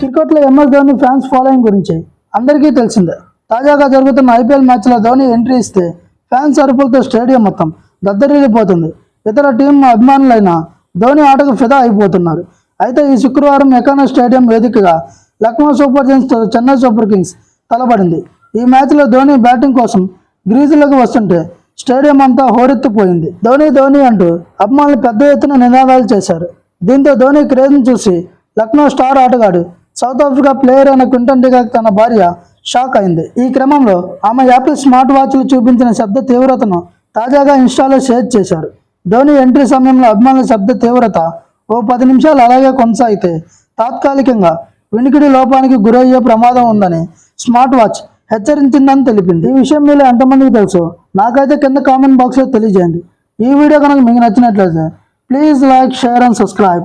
క్రికెట్లో MS Dhoni fans following గురించి. అందరికీ తెలిసిందే. తాజాగా జరుగుతున్న ఐపీఎల్ మ్యాచ్లో ధోని ఎంట్రీ ఇస్తే ఫ్యాన్స్ అరుపులతో స్టేడియం మొత్తం దద్దరిల్లిపోతుంది. ఇతర టీం అభిమానులైన ధోని ఆటకు ఫిదా అయిపోతున్నారు. అయితే ఈ శుక్రవారం ఎకానా స్టేడియం వేదికగా లక్నో సూపర్ జైన్స్తో చెన్నై సూపర్ కింగ్స్ తలపడింది. ఈ మ్యాచ్లో ధోని బ్యాటింగ్ కోసం గ్రీజులకు వస్తుంటే స్టేడియం అంతా హోరెత్తిపోయింది. ధోని ధోని అంటూ అభిమానులు పెద్ద ఎత్తున నినాదాలు చేశారు. దీంతో ధోని క్రేజ్ను చూసి లక్నో స్టార్ ఆటగాడు సౌత్ ఆఫ్రికా ప్లేయర్ అయిన క్వింటన్ డిగాక్ తన భార్య షాక్ అయింది. ఈ క్రమంలో ఆమె యాపిల్ స్మార్ట్ వాచ్లు చూపించిన శబ్ద తీవ్రతను తాజాగా ఇన్స్టాలో షేర్ చేశారు. ధోని ఎంట్రీ సమయంలో అభిమానుల శబ్ద తీవ్రత ఓ పది నిమిషాలు అలాగే కొనసాగితే తాత్కాలికంగా వినికిడి లోపానికి గురయ్యే ప్రమాదం ఉందని స్మార్ట్ వాచ్ హెచ్చరించిందని తెలిపింది. ఈ విషయం మీలో ఎంతమందికి తెలుసు? నాకైతే కింద కామెంట్ బాక్స్లో తెలియజేయండి. ఈ వీడియో కనుక మీకు నచ్చినట్లయితే please like share and subscribe.